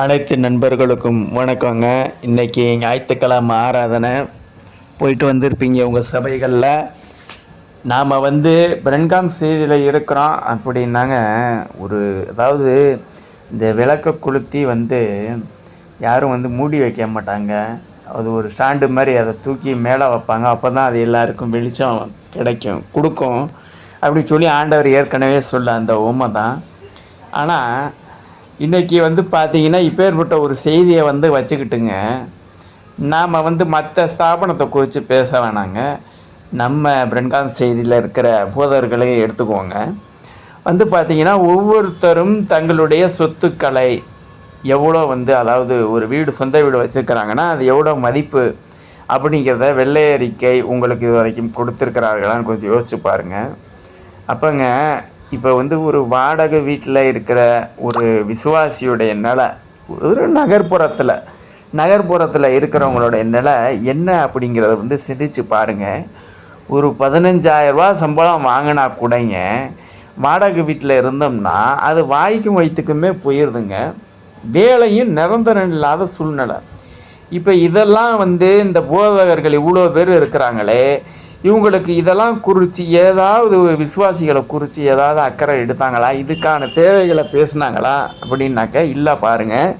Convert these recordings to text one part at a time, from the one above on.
அனைத்து நண்பர்களுக்கும் வணக்கங்க. இன்றைக்கி ஞாயிற்றுக்கிழமை ஆராதனை. போயிட்டு வந்திருப்பீங்க உங்கள் சபைகளில். நாம் வந்து பிரன்காம் செய்தியில் இருக்கிறோம் அப்படின்னாங்க. ஒரு அதாவது இந்த விளக்க கொளுத்தி வந்து யாரும் வந்து மூடி வைக்க மாட்டாங்க. அது ஒரு ஸ்டாண்டு மாதிரி அதை தூக்கி மேலே வைப்பாங்க. அப்போ தான் அது எல்லாருக்கும் வெளிச்சம் கிடைக்கும் கொடுக்கும். அப்படி சொல்லி ஆண்டவர் ஏற்கனவே சொல்ல அந்த உமை தான். ஆனால் இன்றைக்கி வந்து பார்த்திங்கன்னா இப்பேற்பட்ட ஒரு செய்தியை வந்து வச்சுக்கிட்டுங்க. நாம் வந்து மற்ற ஸ்தாபனத்தை குறித்து பேச வேணாங்க. நம்ம பிரன்காந்த் செய்தியில் இருக்கிற போதர்களையும் எடுத்துக்கோங்க. வந்து பார்த்திங்கன்னா ஒவ்வொருத்தரும் தங்களுடைய சொத்துக்களை எவ்வளோ வந்து அதாவது ஒரு வீடு சொந்த வீடு வச்சுருக்கிறாங்கன்னா அது எவ்வளோ மதிப்பு அப்படிங்கிறத வெள்ளை அறிக்கை உங்களுக்கு இது வரைக்கும் கொடுத்துருக்கிறார்களான்னு கொஞ்சம் யோசிச்சு பாருங்கள் அப்போங்க இப்போ வந்து ஒரு வாடகை வீட்டில் இருக்கிற ஒரு விசுவாசியுடைய நிலை ஒரு நகர்ப்புறத்தில் நகர்ப்புறத்தில் இருக்கிறவங்களுடைய நிலை என்ன அப்படிங்கிறத வந்து சிந்திச்சு பாருங்கள் ஒரு பதினஞ்சாயிரரூபா சம்பளம் வாங்கினா கூடங்க வாடகை வீட்டில் இருந்தோம்னா அது வாய்க்கும் வயிற்றுக்குமே போயிடுதுங்க வேலையும் நிரந்தரம் இல்லாத சூழ்நிலை. இப்போ இதெல்லாம் வந்து இந்த போதகர்கள் இவ்வளோ பேர் இருக்கிறாங்களே இவங்களுக்கு இதெல்லாம் குறித்து ஏதாவது விசுவாசிகளை குறித்து ஏதாவது அக்கறை எடுத்தாங்களா? இதுக்கான தேவைகளை பேசுனாங்களா? அப்படின்னாக்கா இல்லை பாருங்கள்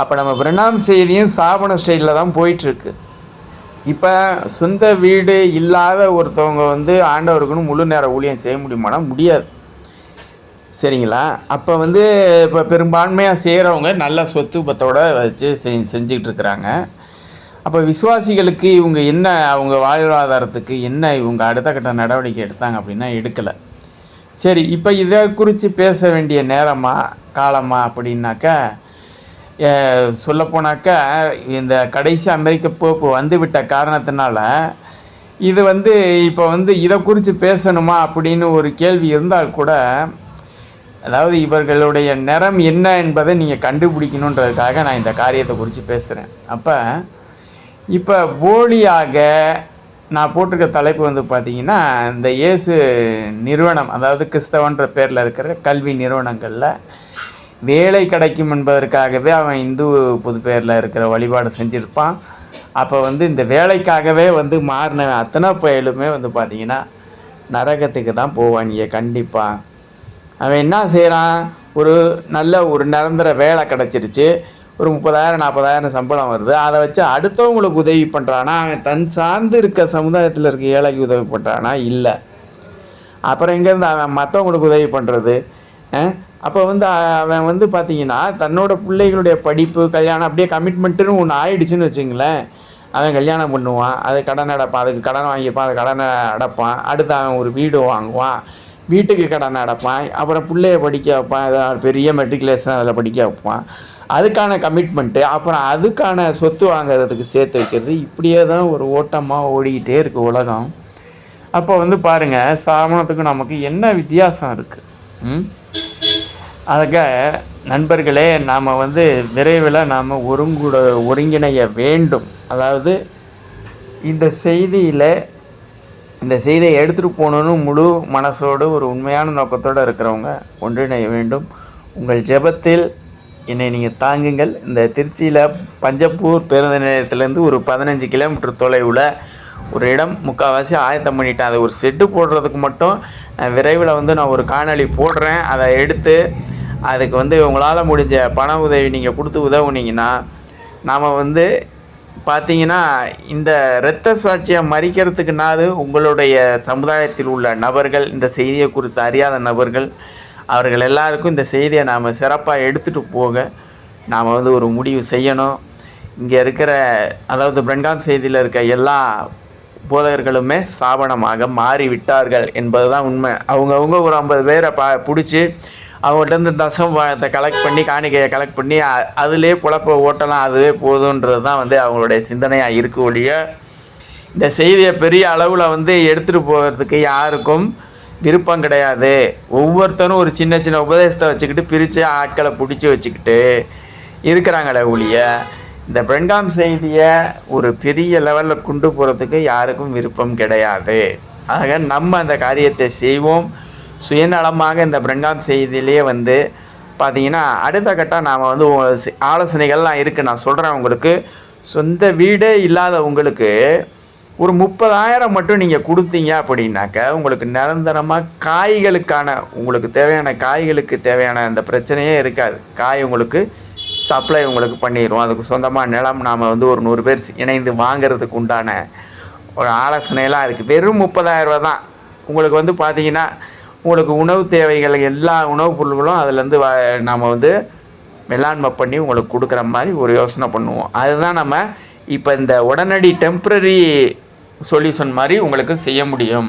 அப்போ நம்ம பிரணாம் செய்தியும் ஸ்தாபன ஸ்டைலில் தான் போயிட்டுருக்கு. இப்போ சொந்த வீடு இல்லாத ஒருத்தவங்க வந்து ஆண்டவருக்குன்னு முழு நேர ஊழியம் செய்ய முடியுமானா முடியாது. சரிங்களா? அப்போ வந்து இப்போ பெரும்பான்மையாக செய்கிறவங்க நல்ல சொத்து பத்தோடு வச்சு செஞ்சு செஞ்சுக்கிட்டு இருக்கிறாங்க. அப்போ விசுவாசிகளுக்கு இவங்க என்ன அவங்க வாழ்வாதாரத்துக்கு என்ன இவங்க அடுத்த கட்ட நடவடிக்கை எடுத்தாங்க அப்படின்னா எடுக்கலை. சரி இப்போ இதை குறித்து பேச வேண்டிய நேரமா காலமா அப்படின்னாக்கா சொல்லப்போனாக்கா இந்த கடைசி அமெரிக்க போப்பு வந்துவிட்ட காரணத்தினால இது வந்து இப்போ வந்து இதை குறித்து பேசணுமா அப்படின்னு ஒரு கேள்வி இருந்தால் கூட அதாவது இவர்களுடைய நிறம் என்ன என்பதை நீங்கள் கண்டுபிடிக்கணுன்றதுக்காக நான் இந்த காரியத்தை குறித்து பேசுகிறேன் அப்போ இப்போ போலியாக நான் போட்டிருக்க தலைப்பு வந்து பார்த்தீங்கன்னா இந்த இயேசு நிறுவனம் அதாவது கிறிஸ்தவன்ற பேரில் இருக்கிற கல்வி நிறுவனங்களில் வேலை கிடைக்கும் என்பதற்காகவே அவன் இந்து புது பேரில் இருக்கிற வழிபாடு செஞ்சுருப்பான். அப்போ வந்து இந்த வேலைக்காகவே வந்து மாறின அத்தனை பயலுமே வந்து பார்த்திங்கன்னா நரகத்துக்கு தான் போவானிய கண்டிப்பாக அவன் என்ன செய்கிறான் ஒரு நல்ல ஒரு நிரந்தர வேலை கிடச்சிருச்சு. ஒரு முப்பதாயிரம் நாற்பதாயிரம் சம்பளம் வருது. அதை வச்சு அடுத்தவங்களுக்கு உதவி பண்ணுறானா அவன் தன் சார்ந்து இருக்க சமுதாயத்தில் இருக்க ஏழைக்கு உதவி பண்ணுறானா இல்லை. அப்புறம் எங்கேருந்து அவன் மற்றவங்களுக்கு உதவி பண்ணுறது அப்போ வந்து அவன் வந்து பார்த்தீங்கன்னா தன்னோட பிள்ளைகளுடைய படிப்பு கல்யாணம் அப்படியே கமிட்மெண்ட்டுன்னு ஒன்று ஆயிடுச்சுன்னு வச்சுங்களேன். அவன் கல்யாணம் பண்ணுவான் அது கடன் அடைப்பான் அதுக்கு கடன் வாங்கிப்பான் அது கடனை அடைப்பான். அடுத்து அவன் ஒரு வீடு வாங்குவான். வீட்டுக்கு கடன் அடைப்பான் அப்புறம் பிள்ளைய படிக்க வைப்பான் பெரிய மெட்ரிகுலேஷன் அதில் படிக்க வைப்பான். அதுக்கான கமிட்மெண்ட்டு அப்புறம் அதுக்கான சொத்து வாங்குறதுக்கு சேர்த்து வைக்கிறது. இப்படியே தான் ஒரு ஓட்டமாக ஓடிக்கிட்டே இருக்குது உலகம். அப்போ வந்து பாருங்கள் சாமனத்துக்கும் நமக்கு என்ன வித்தியாசம் இருக்குது ம்? அதுக்க நண்பர்களே நாம் வந்து விரைவில் நாம் ஒருங்குட ஒருங்கிணைய வேண்டும். அதாவது இந்த செய்தியில் இந்த செய்தியை எடுத்துகிட்டு போகணுன்னு முழு மனசோடு ஒரு உண்மையான நோக்கத்தோடு இருக்கிறவங்க ஒன்றிணைய வேண்டும். உங்கள் ஜெபத்தில் என்னை நீங்கள் தாங்குங்கள். இந்த திருச்சியில் பஞ்சப்பூர் பேருந்து நிலையத்துலேருந்து ஒரு பதினஞ்சு கிலோமீட்டர் தொலைவில் ஒரு இடம் முக்கால்வாசி ஆயத்தம் பண்ணிட்டேன். அதை ஒரு செட்டு போடுறதுக்கு மட்டும் விரைவில் வந்து நான் ஒரு காணொலி போடுறேன். அதை எடுத்து அதுக்கு வந்து உங்களால் முடிஞ்ச பண உதவி நீங்கள் கொடுத்து உதவுனீங்கன்னா நாம் வந்து பார்த்தீங்கன்னா இந்த இரத்த சாட்சியை மறிக்கிறதுக்குனாது உங்களுடைய சமுதாயத்தில் உள்ள நபர்கள் இந்த செய்தியை குறித்து அறியாத நபர்கள் அவர்கள் எல்லாருக்கும் இந்த செய்தியை நாம் சிறப்பாக எடுத்துகிட்டு போக நாம் வந்து ஒரு முடிவு செய்யணும். இங்கே இருக்கிற அதாவது பிரண்டாம் செய்தியில் இருக்க எல்லா போதகர்களுமே ஸ்தாபனமாக மாறிவிட்டார்கள் என்பது தான் உண்மை. அவங்கவுங்க ஒரு ஐம்பது பேரை பா பிடிச்சி அவங்கள்ட்ட தசம் பாகத்தை கலெக்ட் பண்ணி காணிக்கையை கலெக்ட் பண்ணி அதிலே குழப்ப ஓட்டலாம் அதுவே போதுன்றது தான் வந்து அவங்களுடைய சிந்தனையாக இருக்க ஒழிய இந்த செய்தியை பெரிய அளவில் வந்து எடுத்துகிட்டு போகிறதுக்கு யாருக்கும் விருப்பம் கிடையாது. ஒவ்வொருத்தரும் ஒரு சின்ன சின்ன உபதேசத்தை வச்சுக்கிட்டு பிரித்து ஆட்களை பிடிச்சி வச்சுக்கிட்டு இருக்கிறாங்களே ஒழிய இந்த பெண்காம் செய்தியை ஒரு பெரிய லெவலில் கொண்டு போகிறதுக்கு யாருக்கும் விருப்பம் கிடையாது. ஆக நம்ம அந்த காரியத்தை செய்வோம். சுயநலமாக இந்த பிரெண்டாம் செய்தியிலேயே வந்து பார்த்தீங்கன்னா அடுத்த கட்டம் நாம் வந்து ஆலோசனைகள்லாம் இருக்குது நான் சொல்கிறேன் உங்களுக்கு. சொந்த வீடே இல்லாத உங்களுக்கு ஒரு முப்பதாயிரம் மட்டும் நீங்கள் கொடுத்தீங்க அப்படின்னாக்க உங்களுக்கு நிரந்தரமாக காய்களுக்கான உங்களுக்கு தேவையான காய்களுக்கு தேவையான அந்த பிரச்சனையே இருக்காது. காய் உங்களுக்கு சப்ளை உங்களுக்கு பண்ணிடுவோம் அதுக்கு சொந்தமாக நிலம் நாம் வந்து ஒரு நூறு பேர் இணைந்து வாங்குறதுக்கு உண்டான ஒரு ஆலோசனையெல்லாம் இருக்குது வெறும் முப்பதாயிரரூபா தான். உங்களுக்கு வந்து பார்த்தீங்கன்னா உங்களுக்கு உணவு தேவைகள் எல்லா உணவுப் பொருள்களும் அதுலேருந்து வ நாம் வந்து மேலாண்மை பண்ணி உங்களுக்கு கொடுக்குற மாதிரி ஒரு யோசனை பண்ணுவோம். அதுதான் நம்ம இப்போ இந்த உடனடி டெம்ப்ரரி சொல்யூஷன் மாதிரி உங்களுக்கு செய்ய முடியும்.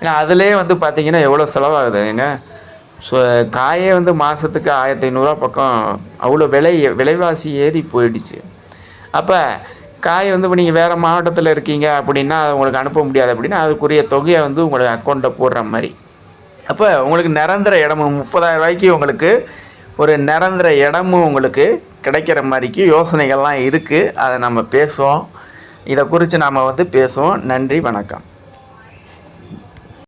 ஏன்னா அதிலே வந்து பார்த்தீங்கன்னா எவ்வளோ செலவாகுதுங்க ஸோ காயே வந்து மாதத்துக்கு ஆயிரத்தி ஐநூறுரூவா பக்கம் அவ்வளோ விலை விலைவாசி ஏறி போயிடுச்சு. அப்போ காய் வந்து இப்போ நீங்கள் வேறு மாவட்டத்தில் இருக்கீங்க அப்படின்னா அதை உங்களுக்கு அனுப்ப முடியாது அப்படின்னா அதுக்குரிய தொகையை வந்து உங்களுக்கு அக்கௌண்ட்டில் போடுற மாதிரி. அப்போ உங்களுக்கு நிரந்தர இடமும் முப்பதாயிரம் ரூபாய்க்கு உங்களுக்கு ஒரு நிரந்தர இடமும் உங்களுக்கு கிடைக்கிற மாதிரிக்கு யோசனைகள்லாம் இருக்குது அதை நம்ம பேசுவோம். இதை குறித்து நாம் வந்து பேசுவோம். நன்றி வணக்கம்.